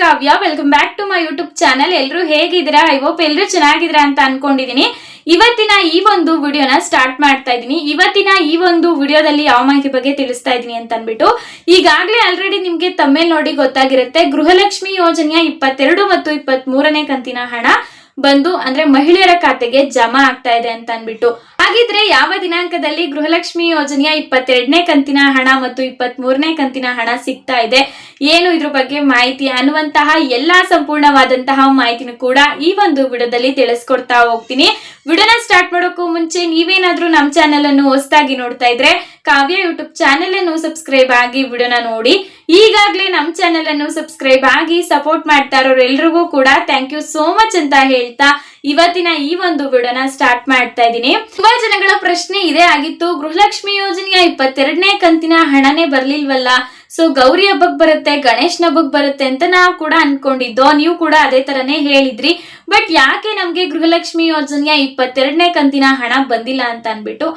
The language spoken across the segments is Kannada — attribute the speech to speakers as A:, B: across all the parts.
A: Kavya welcome back to my YouTube channel ಎಲ್ಲರೂ ಹೇಗಿದ್ದೀರಾ? ಐ ಹೋಪ್ ಎಲ್ಲರೂ ಚೆನ್ನಾಗಿದ್ದೀರಾ ಅಂತ ಅನ್ಕೊಂಡಿದೀನಿ. ಇವತ್ತಿನ ಈ ಒಂದು ವಿಡಿಯೋನ ಸ್ಟಾರ್ಟ್ ಮಾಡ್ತಾ ಇದ್ದೀನಿ. ಇವತ್ತಿನ ಈ ಒಂದು ವಿಡಿಯೋದಲ್ಲಿ ಯಾವ ಮಾಹಿತಿ ಬಗ್ಗೆ ತಿಳಿಸ್ತಾ ಇದ್ದೀನಿ ಅಂತ ಅನ್ಬಿಟ್ಟು ಈಗಾಗಲೇ ಆಲ್ರೆಡಿ ನಿಮ್ಗೆ ತಮ್ಮೇಲ್ ನೋಡಿ ಗೊತ್ತಾಗಿರುತ್ತೆ. ಗೃಹಲಕ್ಷ್ಮಿ ಯೋಜನೆಯ ಇಪ್ಪತ್ತೆರಡು ಮತ್ತು ಇಪ್ಪತ್ತ್ ಮೂರನೇ ಕಂತಿನ ಹಣ ಬಂದು ಅಂದ್ರೆ ಮಹಿಳೆಯರ ಖಾತೆಗೆ ಜಮಾ ಆಗ್ತಾ ಇದೆ ಅಂತ ಅನ್ಬಿಟ್ಟು ಹಾಗಿದ್ರೆ ಯಾವ ದಿನಾಂಕದಲ್ಲಿ ಗೃಹಲಕ್ಷ್ಮಿ ಯೋಜನೆಯ ಇಪ್ಪತ್ತೆರಡನೇ ಕಂತಿನ ಹಣ ಮತ್ತು ಇಪ್ಪತ್ತ್ ಮೂರನೇ ಕಂತಿನ ಹಣ ಸಿಗ್ತಾ ಇದೆ? ಏನು ಇದ್ರ ಬಗ್ಗೆ ಮಾಹಿತಿ ಅನ್ನುವಂತಹ ಎಲ್ಲಾ ಸಂಪೂರ್ಣವಾದಂತಹ ಮಾಹಿತಿನ ಕೂಡ ಈ ಒಂದು ವಿಡಿಯೋದಲ್ಲಿ ತಿಳಿಸ್ಕೊಡ್ತಾ ಹೋಗ್ತೀನಿ. ವಿಡಿಯೋನ ಸ್ಟಾರ್ಟ್ ಮಾಡೋಕ್ಕೂ ಮುಂಚೆ ನೀವೇನಾದ್ರೂ ನಮ್ಮ ಚಾನೆಲ್ ಅನ್ನು ಹೊಸದಾಗಿ ನೋಡ್ತಾ ಇದ್ರೆ ಕಾವ್ಯ ಯೂಟ್ಯೂಬ್ ಚಾನೆಲ್ ಅನ್ನು ಸಬ್ಸ್ಕ್ರೈಬ್ ಆಗಿ ವಿಡಿಯೋನ ನೋಡಿ. ಈಗಾಗಲೇ ನಮ್ಮ ಚಾನೆಲ್ ಅನ್ನು ಸಬ್ಸ್ಕ್ರೈಬ್ ಆಗಿ ಸಪೋರ್ಟ್ ಮಾಡ್ತಾ ಇರೋರು ಎಲ್ರಿಗೂ ಕೂಡ ಥ್ಯಾಂಕ್ ಯು ಸೋ ಮಚ್ ಅಂತ ಹೇಳ್ತಾ ಇವತ್ತಿನ ಈ ಒಂದು ವಿಡಿಯೋನ ಸ್ಟಾರ್ಟ್ ಮಾಡ್ತಾ ಇದ್ದೀನಿ. ತುಂಬಾ ಜನಗಳ ಪ್ರಶ್ನೆ ಇದೇ ಆಗಿತ್ತು. ಗೃಹಲಕ್ಷ್ಮಿ ಯೋಜನೆಯ ಇಪ್ಪತ್ತೆರಡನೇ ಕಂತಿನ ಹಣನೇ ಬರ್ಲಿಲ್ವಲ್ಲ? ಸೊ ಗೌರಿ ಹಬ್ಬಕ್ ಬರುತ್ತೆ, ಗಣೇಶನ ಹಬ್ಬಕ್ ಬರುತ್ತೆ ಅಂತ ನಾವು ಕೂಡ ಅನ್ಕೊಂಡಿದ್ದೋ. ನೀವು ಕೂಡ ಅದೇ ತರನೇ ಹೇಳಿದ್ರಿ. ಬಟ್ ಯಾಕೆ ನಮ್ಗೆ ಗೃಹಲಕ್ಷ್ಮಿ ಯೋಜನೆಯ ಇಪ್ಪತ್ತೆರಡನೇ ಕಂತಿನ ಹಣ ಬಂದಿಲ್ಲ ಅಂತ ಅನ್ಬಿಟ್ಟು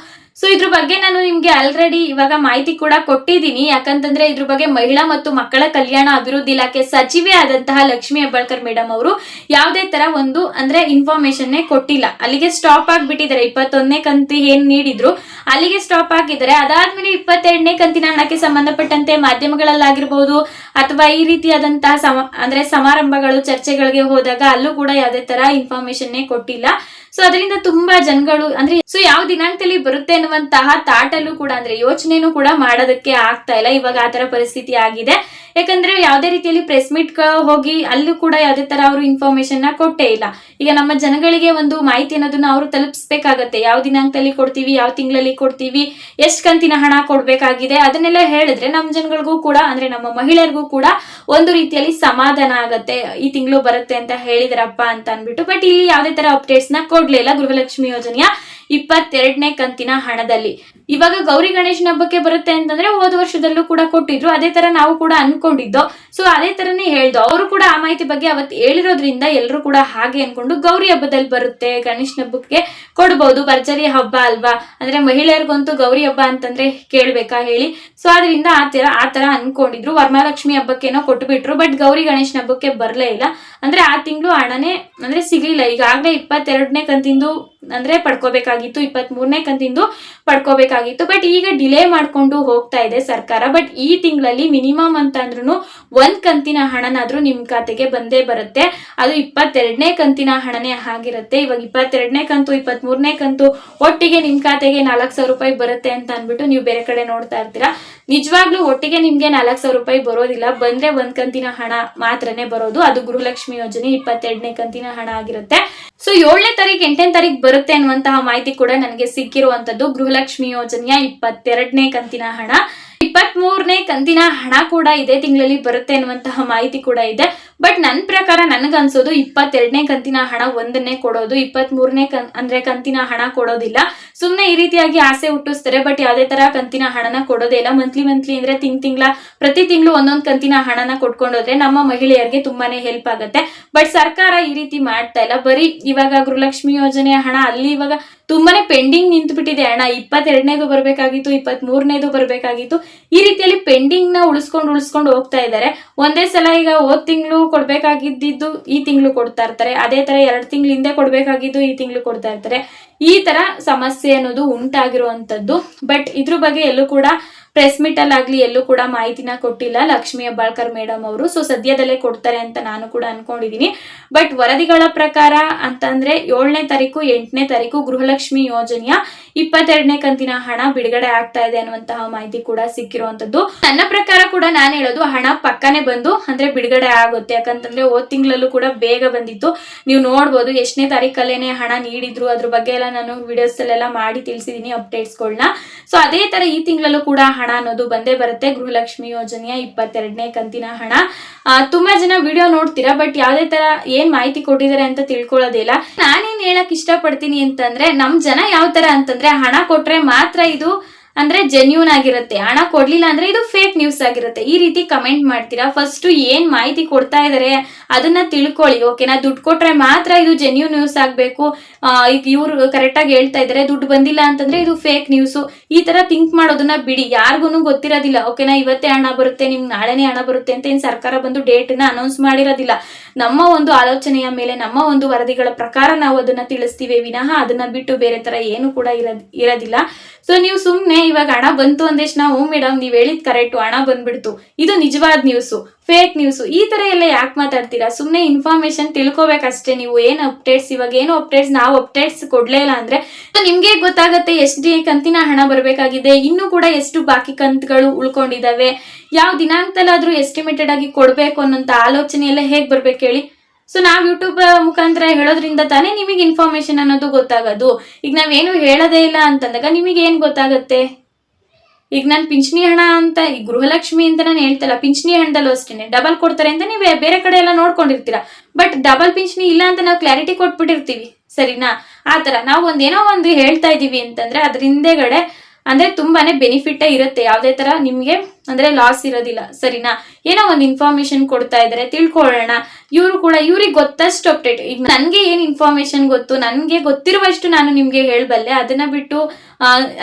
A: ಸೊ ಇದ್ರ ಬಗ್ಗೆ ನಾನು ನಿಮ್ಗೆ ಆಲ್ರೆಡಿ ಇವಾಗ ಮಾಹಿತಿ ಕೂಡ ಕೊಟ್ಟಿದ್ದೀನಿ. ಯಾಕಂತಂದ್ರೆ ಇದ್ರ ಬಗ್ಗೆ ಮಹಿಳಾ ಮತ್ತು ಮಕ್ಕಳ ಕಲ್ಯಾಣ ಅಭಿವೃದ್ಧಿ ಇಲಾಖೆ ಸಚಿವೆ ಆದಂತಹ ಲಕ್ಷ್ಮಿ ಹೆಬ್ಬಾಳ್ಕರ್ ಮೇಡಮ್ ಅವರು ಯಾವುದೇ ತರ ಒಂದು, ಅಂದ್ರೆ ಇನ್ಫಾರ್ಮೇಶನ್ ಕೊಟ್ಟಿಲ್ಲ. ಅಲ್ಲಿಗೆ ಸ್ಟಾಪ್ ಆಗ್ಬಿಟ್ಟಿದ್ದಾರೆ. ಇಪ್ಪತ್ತೊಂದನೇ ಕಂತಿ ಏನ್ ನೀಡಿದ್ರು, ಅಲ್ಲಿಗೆ ಸ್ಟಾಪ್ ಆಗಿದ್ದಾರೆ ಅದಾದ್ಮೇಲೆ ಇಪ್ಪತ್ತೆರಡನೇ ಕಂತಿನ ಹಣಕ್ಕೆ ಸಂಬಂಧಪಟ್ಟಂತೆ ಮಾಧ್ಯಮಗಳಲ್ಲಾಗಿರ್ಬೋದು, ಅಥವಾ ಈ ರೀತಿಯಾದಂತಹ ಸಮ, ಅಂದ್ರೆ ಸಮಾರಂಭಗಳು, ಚರ್ಚೆಗಳಿಗೆ ಹೋದಾಗ ಅಲ್ಲೂ ಕೂಡ ಯಾವುದೇ ತರ ಇನ್ಫಾರ್ಮೇಶನ್ ಕೊಟ್ಟಿಲ್ಲ. ಸೊ ಅದರಿಂದ ತುಂಬಾ ಜನಗಳು, ಅಂದ್ರೆ ಸೊ ಯಾವ ದಿನಾಂಕದಲ್ಲಿ ಬರುತ್ತೆ ಅನ್ನುವಂತಹ ತಾಟಲ್ಲೂ ಕೂಡ, ಅಂದ್ರೆ, ಯೋಚನೆನೂ ಕೂಡ ಮಾಡೋದಕ್ಕೆ ಆಗ್ತಾ ಇಲ್ಲ. ಇವಾಗ ಆತರ ತರ ಪರಿಸ್ಥಿತಿ ಆಗಿದೆ. ಯಾಕಂದ್ರೆ ಯಾವುದೇ ರೀತಿಯಲ್ಲಿ ಪ್ರೆಸ್ ಮೀಟ್ ಹೋಗಿ, ಅಲ್ಲೂ ಕೂಡ ಯಾವುದೇ ತರ ಅವರು ಇನ್ಫಾರ್ಮೇಶನ್ನ ಕೊಟ್ಟೇ ಇಲ್ಲ. ಈಗ ನಮ್ಮ ಜನಗಳಿಗೆ ಒಂದು ಮಾಹಿತಿ ಅನ್ನೋದನ್ನ ಅವರು ತಲುಪಿಸ್ಬೇಕಾಗತ್ತೆ. ಯಾವ ದಿನಾಂಕದಲ್ಲಿ ಕೊಡ್ತೀವಿ, ಯಾವ ತಿಂಗಳಲ್ಲಿ ಕೊಡ್ತೀವಿ, ಎಷ್ಟು ಕಂತಿನ ಹಣ ಕೊಡ್ಬೇಕಾಗಿದೆ, ಅದನ್ನೆಲ್ಲ ಹೇಳಿದ್ರೆ ನಮ್ಮ ಜನಗಳಿಗೂ ಕೂಡ, ಅಂದ್ರೆ, ನಮ್ಮ ಮಹಿಳೆಯರಿಗೂ ಕೂಡ ಒಂದು ರೀತಿಯಲ್ಲಿ ಸಮಾಧಾನ ಆಗತ್ತೆ. ಈ ತಿಂಗಳು ಬರುತ್ತೆ ಅಂತ ಹೇಳಿದ್ರಪ್ಪ ಅಂತ ಅನ್ಬಿಟ್ಟು ಬಟ್ ಇಲ್ಲಿ ಯಾವುದೇ ತರ ಅಪ್ಡೇಟ್ಸ್ನ ಕೊಡ್ಲಿಲ್ಲ ಗೃಹಲಕ್ಷ್ಮಿ ಯೋಜನೆಯ ಇಪ್ಪತ್ತೆರಡನೇ ಕಂತಿನ ಹಣದಲ್ಲಿ. ಇವಾಗ ಗೌರಿ ಗಣೇಶನ ಹಬ್ಬಕ್ಕೆ ಬರುತ್ತೆ ಅಂತಂದ್ರೆ ಹೋದ ವರ್ಷದಲ್ಲೂ ಕೂಡ ಕೊಟ್ಟಿದ್ರು, ಅದೇ ತರ ನಾವು ಕೂಡ ಅನ್ಕೊಂಡಿದ್ದೋ ಸೊ ಅದೇ ತರನೇ ಹೇಳ್ದು. ಅವರು ಕೂಡ ಆ ಮಾಹಿತಿ ಬಗ್ಗೆ ಅವತ್ತು ಹೇಳಿರೋದ್ರಿಂದ ಎಲ್ಲರೂ ಕೂಡ ಹಾಗೆ ಅನ್ಕೊಂಡು ಗೌರಿ ಹಬ್ಬದಲ್ಲಿ ಬರುತ್ತೆ, ಗಣೇಶನ ಹಬ್ಬಕ್ಕೆ ಕೊಡ್ಬೋದು. ಭರ್ಜರಿ ಹಬ್ಬ ಅಲ್ವಾ? ಅಂದ್ರೆ ಮಹಿಳೆಯರಿಗಂತೂ ಗೌರಿ ಹಬ್ಬ ಅಂತಂದ್ರೆ ಕೇಳ್ಬೇಕಾ ಹೇಳಿ? ಸೊ ಅದರಿಂದ ಆ ತರ ಆ ತರ ಅನ್ಕೊಂಡಿದ್ರು. ವರಮಹಾಲಕ್ಷ್ಮಿ ಹಬ್ಬಕ್ಕೇನೋ ಕೊಟ್ಬಿಟ್ರು ಬಟ್ ಗೌರಿ ಗಣೇಶನ ಹಬ್ಬಕ್ಕೆ ಬರಲೇ ಇಲ್ಲ. ಅಂದ್ರೆ ಆ ತಿಂಗಳು ಹಣನೇ, ಅಂದ್ರೆ ಸಿಗ್ಲಿಲ್ಲ. ಈಗಾಗಲೇ ಇಪ್ಪತ್ತೆರಡನೇ ಕಂತಿಂದು, ಅಂದ್ರೆ ಪಡ್ಕೋಬೇಕಾಗಿತ್ತು ಇಪ್ಪತ್ತ್ ಮೂರನೇ ಕಂತಿಂದು ಪಡ್ಕೋಬೇಕಾಗಿತ್ತು. ಬಟ್ ಈಗ ಡಿಲೇ ಮಾಡ್ಕೊಂಡು ಹೋಗ್ತಾ ಇದೆ ಸರ್ಕಾರ. ಬಟ್ ಈ ತಿಂಗಳಲ್ಲಿ ಮಿನಿಮಮ್ ಅಂತ ಅಂದ್ರೂ ಒಂದ್ ಕಂತಿನ ಹಣನಾದ್ರೂ ನಿಮ್ ಖಾತೆಗೆ ಬಂದೇ ಬರುತ್ತೆ. ಅದು ಇಪ್ಪತ್ತೆರಡನೇ ಕಂತಿನ ಹಣನೇ ಆಗಿರುತ್ತೆ. ಇವಾಗ ಇಪ್ಪತ್ತೆರಡನೇ ಕಂತು ಇಪ್ಪತ್ತ್ ಮೂರನೇ ಕಂತು ಒಟ್ಟಿಗೆ ನಿಮ್ ಖಾತೆಗೆ ನಾಲ್ಕು ಸಾವಿರ ರೂಪಾಯಿ ಬರುತ್ತೆ ಅಂತ ಅಂದ್ಬಿಟ್ಟು ನೀವು ಬೇರೆ ಕಡೆ ನೋಡ್ತಾ ಇರ್ತೀರಾ? ನಿಜವಾಗ್ಲೂ ಒಟ್ಟಿಗೆ ನಿಮ್ಗೆ ನಾಲ್ಕು ಸಾವಿರ ರೂಪಾಯಿ ಬರೋದಿಲ್ಲ. ಬಂದ್ರೆ ಒಂದ್ ಕಂತಿನ ಹಣ ಮಾತ್ರನೇ ಬರೋದು. ಅದು ಗೃಹಲಕ್ಷ್ಮಿ ಯೋಜನೆ ಇಪ್ಪತ್ತೆರಡನೇ ಕಂತಿನ ಹಣ ಆಗಿರುತ್ತೆ. ಸೊ ಏಳನೇ ತಾರೀಕು ಎಂಟನೇ ತಾರೀಕು ಬರುತ್ತೆ ಅನ್ನುವಂತಹ ಮಾಹಿತಿ ಕೂಡ ನನಗೆ ಸಿಕ್ಕಿರುವಂತದ್ದು ಗೃಹಲಕ್ಷ್ಮಿ ಯೋಜನೆಯ ಇಪ್ಪತ್ತೆರಡನೇ ಕಂತಿನ ಹಣ. ಇಪ್ಪತ್ತ್ ಮೂರನೇ ಕಂತಿನ ಹಣ ಕೂಡ ಇದೆ ತಿಂಗಳಲ್ಲಿ ಬರುತ್ತೆ ಅನ್ನುವಂತಹ ಮಾಹಿತಿ ಕೂಡ ಇದೆ. ಬಟ್ ನನ್ನ ಪ್ರಕಾರ ನನಗನ್ಸೋದು ಇಪ್ಪತ್ತೆರಡನೇ ಕಂತಿನ ಹಣ ಒಂದನ್ನೇ ಕೊಡೋದು ಇಪ್ಪತ್ತ್ ಮೂರನೇ ಕನ್ ಅಂದ್ರೆ ಕಂತಿನ ಹಣ ಕೊಡೋದಿಲ್ಲ. ಸುಮ್ಮನೆ ಈ ರೀತಿಯಾಗಿ ಆಸೆ ಹುಟ್ಟಿಸ್ತಾರೆ ಬಟ್ ಯಾವುದೇ ತರ ಕಂತಿನ ಹಣನ ಕೊಡೋದೇ ಇಲ್ಲ. ಮಂತ್ಲಿ ಮಂತ್ಲಿ ಅಂದ್ರೆ ತಿಂಗ್ ತಿಂಗಳ, ಪ್ರತಿ ತಿಂಗಳು ಒಂದೊಂದು ಕಂತಿನ ಹಣನ ಕೊಟ್ಕೊಂಡೋದ್ರೆ ನಮ್ಮ ಮಹಿಳೆಯರಿಗೆ ತುಂಬಾನೇ ಹೆಲ್ಪ್ ಆಗುತ್ತೆ. ಬಟ್ ಸರ್ಕಾರ ಈ ರೀತಿ ಮಾಡ್ತಾ ಇಲ್ಲ. ಬರೀ ಇವಾಗ ಗೃಹಲಕ್ಷ್ಮಿ ಯೋಜನೆಯ ಹಣ, ಅಲ್ಲಿ ಇವಾಗ ತುಂಬಾನೇ ಪೆಂಡಿಂಗ್ ನಿಂತು ಬಿಟ್ಟಿದೆ ಹಣ. ಇಪ್ಪತ್ತೆರಡನೇದು ಬರಬೇಕಾಗಿತ್ತು ಇಪ್ಪತ್ತ್ ಮೂರನೇದು ಬರಬೇಕಾಗಿತ್ತು. ಈ ರೀತಿಯಲ್ಲಿ ಪೆಂಡಿಂಗ್ನ ಉಳಿಸ್ಕೊಂಡು ಉಳಿಸ್ಕೊಂಡು ಹೋಗ್ತಾ ಇದ್ದಾರೆ. ಒಂದೇ ಸಲ ಈಗ ಹೋದ್ ತಿಂಗಳು ಕೊಡ್ಬೇಕಾಗಿದ್ದು ಈ ತಿಂಗಳು ಕೊಡ್ತಾ ಇರ್ತಾರೆ. ಅದೇ ತರ ಎರಡು ತಿಂಗಳ ಹಿಂದೆ ಕೊಡ್ಬೇಕಾಗಿದ್ದು ಈ ತಿಂಗಳು ಕೊಡ್ತಾ ಇರ್ತಾರೆ. ಈ ತರ ಸಮಸ್ಯೆ ಅನ್ನೋದು ಉಂಟಾಗಿರುವಂತದ್ದು ಬಟ್ ಇದ್ರ ಬಗ್ಗೆ ಎಲ್ಲೂ ಕೂಡ ಪ್ರೆಸ್ ಮೀಟ್ ಅಲ್ಲಿ ಆಗ್ಲಿ ಎಲ್ಲೂ ಕೂಡ ಮಾಹಿತಿನ ಕೊಟ್ಟಿಲ್ಲ. ಲಕ್ಷ್ಮಿ ಅಬ್ಬಾಳ್ಕರ್ ಮೇಡಮ್ ಅವರು. ಸೊ ಸದ್ಯದಲ್ಲೇ ಕೊಡ್ತಾರೆ ಅಂತ ನಾನು ಕೂಡ ಅನ್ಕೊಂಡಿದೀನಿ. ಬಟ್ ವರದಿಗಳ ಪ್ರಕಾರ ಅಂತಂದ್ರೆ ಏಳನೇ ತಾರೀಕು, ಎಂಟನೇ ತಾರೀಕು ಗೃಹಲಕ್ಷ್ಮಿ ಯೋಜನೆಯ ಇಪ್ಪತ್ತೆರಡನೇ ಕಂತಿನ ಹಣ ಬಿಡುಗಡೆ ಆಗ್ತಾ ಇದೆ ಅನ್ನುವಂತಹ ಮಾಹಿತಿ ಕೂಡ ಸಿಕ್ಕಿರುವಂತದ್ದು. ನನ್ನ ಪ್ರಕಾರ ಕೂಡ ನಾನು ಹೇಳೋದು ಹಣ ಪಕ್ಕನೆ ಬಂದು ಅಂದ್ರೆ ಬಿಡುಗಡೆ ಆಗುತ್ತೆ. ಯಾಕಂತಂದ್ರೆ ಹೋದ್ ತಿಂಗಳಲ್ಲೂ ಕೂಡ ಬೇಗ ಬಂದಿತ್ತು. ನೀವು ನೋಡ್ಬೋದು ಎಷ್ಟನೇ ತಾರೀಕಲ್ಲೇನೆ ಹಣ ನೀಡಿದ್ರು. ಅದ್ರ ಬಗ್ಗೆ ಎಲ್ಲ ನಾನು ವಿಡಿಯೋಸ್ ಅಲ್ಲೆಲ್ಲ ಮಾಡಿ ತಿಳಿಸಿದೀನಿ ಅಪ್ಡೇಟ್ಸ್ಗಳನ್ನ ಸೊ ಅದೇ ತರ ಈ ತಿಂಗಳಲ್ಲೂ ಕೂಡ ಹಣ ಅನ್ನೋದು ಬಂದೇ ಬರುತ್ತೆ. ಗೃಹಲಕ್ಷ್ಮಿ ಯೋಜನೆಯ ಇಪ್ಪತ್ತೆರಡನೇ ಕಂತಿನ ಹಣ. ತುಂಬಾ ಜನ ವಿಡಿಯೋ ನೋಡ್ತೀರಾ ಬಟ್ ಯಾವ್ದೇ ತರ ಏನ್ ಮಾಹಿತಿ ಕೊಟ್ಟಿದ್ದಾರೆ ಅಂತ ತಿಳ್ಕೊಳ್ಳೋದಿಲ್ಲ ನಾನೇನ್ ಹೇಳಕ್ ಇಷ್ಟಪಡ್ತೀನಿ ಅಂತಂದ್ರೆ, ನಮ್ ಜನ ಯಾವ ತರ ಅಂತಂದ್ರೆ, ಹಣ ಕೊಟ್ರೆ ಮಾತ್ರ ಇದು ಅಂದ್ರೆ ಜೆನ್ಯೂನ್ ಆಗಿರುತ್ತೆ. ಹಣ ಕೊಡ್ಲಿಲ್ಲ ಅಂದ್ರೆ ಇದು ಫೇಕ್ ನ್ಯೂಸ್ ಆಗಿರುತ್ತೆ. ಈ ರೀತಿ ಕಮೆಂಟ್ ಮಾಡ್ತೀರಾ? ಫಸ್ಟ್ ಏನ್ ಮಾಹಿತಿ ಕೊಡ್ತಾ ಇದಾರೆ ಅದನ್ನ ತಿಳ್ಕೊಳ್ಳಿ ಓಕೆನಾ ದುಡ್ಡು ಕೊಟ್ರೆ ಮಾತ್ರ ಇದು ಜೆನ್ಯೂನ್ ನ್ಯೂಸ್ ಆಗ್ಬೇಕು. ಈಗ ಇವ್ರು ಕರೆಕ್ಟ್ ಆಗಿ ಹೇಳ್ತಾ ಇದಾರೆ, ದುಡ್ಡು ಬಂದಿಲ್ಲ ಅಂತಂದ್ರೆ ಇದು ಫೇಕ್ ನ್ಯೂಸ್ ಈ ತರ ಥಿಂಕ್ ಮಾಡೋದನ್ನ ಬಿಡಿ. ಯಾರಿಗೂ ಗೊತ್ತಿರೋದಿಲ್ಲ ಓಕೆನಾ ಇವತ್ತೇ ಹಣ ಬರುತ್ತೆ, ನಿಮ್ಗೆ ನಾಳೆನೇ ಹಣ ಬರುತ್ತೆ ಅಂತ ಏನು ಸರ್ಕಾರ ಬಂದು ಡೇಟ್ನ ಅನೌನ್ಸ್ ಮಾಡಿರೋದಿಲ್ಲ. ನಮ್ಮ ಒಂದು ಆಲೋಚನೆಯ ಮೇಲೆ, ನಮ್ಮ ಒಂದು ವರದಿಗಳ ಪ್ರಕಾರ ನಾವು ಅದನ್ನ ತಿಳಿಸ್ತೀವಿ. ವಿನಃ ಅದನ್ನ ಬಿಟ್ಟು ಬೇರೆ ತರ ಏನು ಕೂಡ ಇರೋದ್, ಇರೋದಿಲ್ಲ. ಸೊ ನೀವು ಸುಮ್ಮನೆ ಇವಾಗ ಹಣ ಬಂತು ಅಂದೇಶ್ ನಾವು ಮೇಡಮ್ ನೀವು ಹೇಳಿದ್ ಕರೆಕ್ಟ್ ಹಣ ಬಂದ್ಬಿಡ್ತು. ಇದು ನಿಜವಾದ ನ್ಯೂಸು ಫೇಕ್ ನ್ಯೂಸು ಈ ತರ ಎಲ್ಲ ಯಾಕೆ ಮಾತಾಡ್ತೀರಾ? ಸುಮ್ಮನೆ ಇನ್ಫಾರ್ಮೇಷನ್ ತಿಳ್ಕೊಬೇಕಷ್ಟೇ ನೀವು. ಏನು ಅಪ್ಡೇಟ್ಸ್ ಇವಾಗ ಏನು ಅಪ್ಡೇಟ್ಸ್ ನಾವು ಅಪ್ಡೇಟ್ಸ್ ಕೊಡ್ಲೇ ಇಲ್ಲ ಅಂದ್ರೆ ನಿಮಗೆ ಗೊತ್ತಾಗುತ್ತೆ ಗೊತ್ತಾಗತ್ತೆ ಎಷ್ಟು ಕಂತಿನ ಹಣ ಬರಬೇಕಾಗಿದೆ. ಇನ್ನೂ ಕೂಡ ಎಷ್ಟು ಬಾಕಿ ಕಂತುಗಳು ಉಳ್ಕೊಂಡಿದ್ದಾವೆ ಯಾವ ದಿನಾಂಕದಲ್ಲಾದರೂ ಎಸ್ಟಿಮೇಟೆಡ್ ಆಗಿ ಕೊಡ್ಬೇಕು ಅನ್ನೋಂಥ ಆಲೋಚನೆ ಎಲ್ಲ ಹೇಗೆ ಬರ್ಬೇಕು ಹೇಳಿ? ಸೊ ನಾವು ಯೂಟ್ಯೂಬ್ ಮುಖಾಂತರ ಹೇಳೋದ್ರಿಂದ ತಾನೇ ನಿಮಗೆ ಇನ್ಫಾರ್ಮೇಶನ್ ಅನ್ನೋದು ಗೊತ್ತಾಗೋದು. ಈಗ ನಾವೇನು ಹೇಳೋದೇ ಇಲ್ಲ ಅಂತಂದಾಗ ನಿಮಗೆ ಏನು ಗೊತ್ತಾಗತ್ತೆ? ಈಗ ನಾನು ಪಿಂಚಣಿ ಹಣ ಅಂತ ಈ ಗೃಹಲಕ್ಷ್ಮಿ ಅಂತ ನಾನು ಹೇಳ್ತಲ್ಲ, ಪಿಂಚಣಿ ಹಣದಲ್ಲೂ ಅಷ್ಟೇನೆ. ಡಬಲ್ ಕೊಡ್ತಾರೆ ಅಂತ ನೀವು ಬೇರೆ ಕಡೆ ಎಲ್ಲ ನೋಡ್ಕೊಂಡಿರ್ತೀರಾ. ಬಟ್ ಡಬಲ್ ಪಿಂಚಣಿ ಇಲ್ಲ ಅಂತ ನಾವು ಕ್ಲಾರಿಟಿ ಕೊಟ್ಬಿಟ್ಟಿರ್ತೀವಿ. ಸರಿನಾ? ಆ ಥರ ನಾವು ಒಂದೇನೋ ಒಂದು ಹೇಳ್ತಾ ಇದೀವಿ ಅಂತಂದ್ರೆ ಅದ್ರ ಹಿಂದೆಗಡೆ ಅಂದ್ರೆ ತುಂಬಾನೇ ಬೆನಿಫಿಟ್ ಇರುತ್ತೆ. ಯಾವುದೇ ತರ ನಿಮ್ಗೆ ಅಂದ್ರೆ ಲಾಸ್ ಇರೋದಿಲ್ಲ. ಸರಿನಾ? ಏನೋ ಒಂದು ಇನ್ಫಾರ್ಮೇಶನ್ ಕೊಡ್ತಾ ಇದಾರೆ, ತಿಳ್ಕೊಳ್ಳೋಣ. ಇವರು ಕೂಡ, ಇವ್ರಿಗೆ ಗೊತ್ತಷ್ಟು ಅಪ್ಡೇಟ್ ಈಗ ನನ್ಗೆ ಏನ್ ಇನ್ಫಾರ್ಮೇಶನ್ ಗೊತ್ತು? ನನ್ಗೆ ಗೊತ್ತಿರುವಷ್ಟು ನಾನು ನಿಮ್ಗೆ ಹೇಳ್ಬಲ್ಲೆ. ಅದನ್ನ ಬಿಟ್ಟು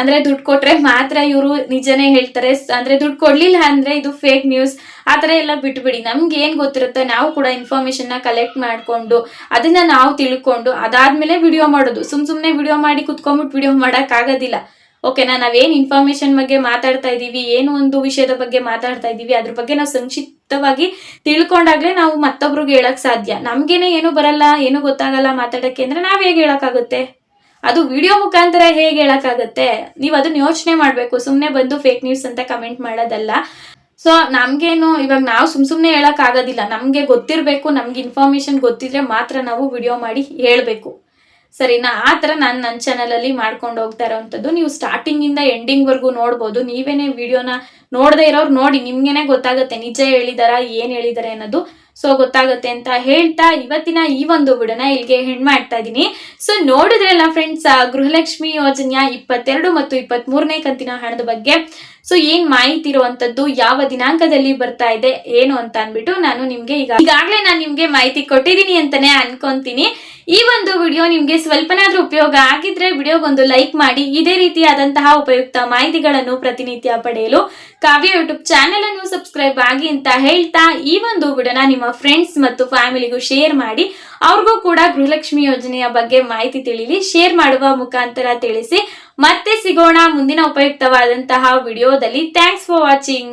A: ಅಂದ್ರೆ ದುಡ್ಡು ಕೊಟ್ರೆ ಮಾತ್ರ ಇವರು ನಿಜನೇ ಹೇಳ್ತಾರೆ. ಅಂದ್ರೆ ದುಡ್ಡು ಕೊಡ್ಲಿಲ್ಲ ಅಂದ್ರೆ ಇದು ಫೇಕ್ ನ್ಯೂಸ್ ಆ ಥರ ಎಲ್ಲ ಬಿಟ್ಬಿಡಿ. ನಮ್ಗೆ ಏನ್ ಗೊತ್ತಿರುತ್ತೆ? ನಾವು ಕೂಡ ಇನ್ಫಾರ್ಮೇಶನ್ನ ಕಲೆಕ್ಟ್ ಮಾಡ್ಕೊಂಡು, ಅದನ್ನ ನಾವು ತಿಳ್ಕೊಂಡು, ಅದಾದ್ಮೇಲೆ ವಿಡಿಯೋ ಮಾಡೋದು. ಸುಮ್ ಸುಮ್ನೆ ವಿಡಿಯೋ ಮಾಡಿ ಕುತ್ಕೊಂಡ್ಬಿಟ್ಟು ವಿಡಿಯೋ ಮಾಡಕ್ ಆಗೋದಿಲ್ಲ. ಓಕೆನಾ ನಾವೇನು ಇನ್ಫಾರ್ಮೇಶನ್ ಬಗ್ಗೆ ಮಾತಾಡ್ತಾ ಇದ್ದೀವಿ ಏನು ಒಂದು ವಿಷಯದ ಬಗ್ಗೆ ಮಾತಾಡ್ತಾ ಇದ್ದೀವಿ ಅದ್ರ ಬಗ್ಗೆ ನಾವು ಸಂಕ್ಷಿಪ್ತವಾಗಿ ತಿಳ್ಕೊಂಡಾಗ್ಲೇ ನಾವು ಮತ್ತೊಬ್ರಿಗೆ ಹೇಳಕ್ ಸಾಧ್ಯ. ನಮ್ಗೇನೆ ಏನು ಬರಲ್ಲ, ಏನು ಗೊತ್ತಾಗಲ್ಲ ಮಾತಾಡಕ್ಕೆ ಅಂದ್ರೆ ನಾವ್ ಹೇಗೆ ಹೇಳಕ್ಕಾಗುತ್ತೆ? ಅದು ವಿಡಿಯೋ ಮುಖಾಂತರ ಹೇಗೆ ಹೇಳಕ್ಕಾಗತ್ತೆ? ನೀವು ಅದನ್ನ ಯೋಚನೆ ಮಾಡಬೇಕು ಸುಮ್ಮನೆ ಬಂದು ಫೇಕ್ ನ್ಯೂಸ್ ಅಂತ ಕಮೆಂಟ್ ಮಾಡೋದಲ್ಲ. ಸೊ ನಮ್ಗೇನು, ಇವಾಗ ನಾವು ಸುಮ್ ಸುಮ್ಮನೆ ಹೇಳಕ್ ನಮ್ಗೆ ಗೊತ್ತಿರ್ಬೇಕು, ನಮ್ಗೆ ಇನ್ಫಾರ್ಮೇಶನ್ ಗೊತ್ತಿದ್ರೆ ಮಾತ್ರ ನಾವು ವಿಡಿಯೋ ಮಾಡಿ ಹೇಳ್ಬೇಕು. ಸರಿನಾ? ಆ ಥರ ನಾನು ನನ್ನ ಚಾನಲಲ್ಲಿ ಮಾಡ್ಕೊಂಡು ಹೋಗ್ತಾ ಇರೋವಂಥದ್ದು ನೀವು ಸ್ಟಾರ್ಟಿಂಗಿಂದ ಎಂಡಿಂಗ್ವರೆಗೂ ನೋಡ್ಬೋದು. ನೀವೇನೇ ವಿಡಿಯೋನ ನೋಡದೇ ಇರೋರು ನೋಡಿ, ನಿಮ್ಗೆನೆ ಗೊತ್ತಾಗುತ್ತೆ ನಿಜ ಹೇಳಿದಾರ, ಏನು ಹೇಳಿದಾರೆ ಅನ್ನೋದು. ಸೊ ಗೊತ್ತಾಗುತ್ತೆ ಅಂತ ಹೇಳ್ತಾ ಇವತ್ತಿನ ಈ ಒಂದು ವಿಡನ ಇಲ್ಲಿಗೆ ಹೆಣ್ ಮಾಡ್ತಾ ಇದ್ದೀನಿ. ಸೊ ನೋಡಿದ್ರಲ್ಲ ಫ್ರೆಂಡ್ಸ್ ಗೃಹಲಕ್ಷ್ಮಿ ಯೋಜನೆಯ ಇಪ್ಪತ್ತೆರಡು ಮತ್ತು ಇಪ್ಪತ್ತ್ ಕಂತಿನ ಹಣದ ಬಗ್ಗೆ. ಸೊ ಏನ್ ಮಾಹಿತಿ ಇರುವಂತದ್ದು ಯಾವ ದಿನಾಂಕದಲ್ಲಿ ಬರ್ತಾ ಇದೆ, ಏನು ಅಂತ ಅನ್ಬಿಟ್ಟು ನಾನು ನಿಮ್ಗೆ ಈಗ ಈಗಾಗಲೇ ನಾನು ನಿಮ್ಗೆ ಮಾಹಿತಿ ಕೊಟ್ಟಿದ್ದೀನಿ ಅಂತಾನೆ ಅನ್ಕೊಂತೀನಿ. ಈ ಒಂದು ವಿಡಿಯೋ ನಿಮ್ಗೆ ಸ್ವಲ್ಪನಾದ್ರೂ ಉಪಯೋಗ ಆಗಿದ್ರೆ ವಿಡಿಯೋಗೊಂದು ಲೈಕ್ ಮಾಡಿ, ಇದೇ ರೀತಿಯಾದಂತಹ ಉಪಯುಕ್ತ ಮಾಹಿತಿಗಳನ್ನು ಪ್ರತಿನಿತ್ಯ ಪಡೆಯಲು ಕಾವ್ಯ ಯೂಟ್ಯೂಬ್ ಚಾನೆಲ್ ಅನ್ನು ಸಬ್ಸ್ಕ್ರೈಬ್ ಆಗಿ ಅಂತ ಹೇಳ್ತಾ ಈ ಒಂದು ವಿಡಿಯೋನ ನಿಮ್ಮ ಫ್ರೆಂಡ್ಸ್ ಮತ್ತು ಫ್ಯಾಮಿಲಿಗೂ ಶೇರ್ ಮಾಡಿ, ಅವ್ರಿಗೂ ಕೂಡ ಗೃಹಲಕ್ಷ್ಮಿ ಯೋಜನೆಯ ಬಗ್ಗೆ ಮಾಹಿತಿ ತಿಳಿಲಿ, ಶೇರ್ ಮಾಡುವ ಮುಖಾಂತರ ತಿಳಿಸಿ ಮತ್ತೆ ಸಿಗೋಣ ಮುಂದಿನ ಉಪಯುಕ್ತವಾದಂತಹ ವಿಡಿಯೋದಲ್ಲಿ. Thanks for watching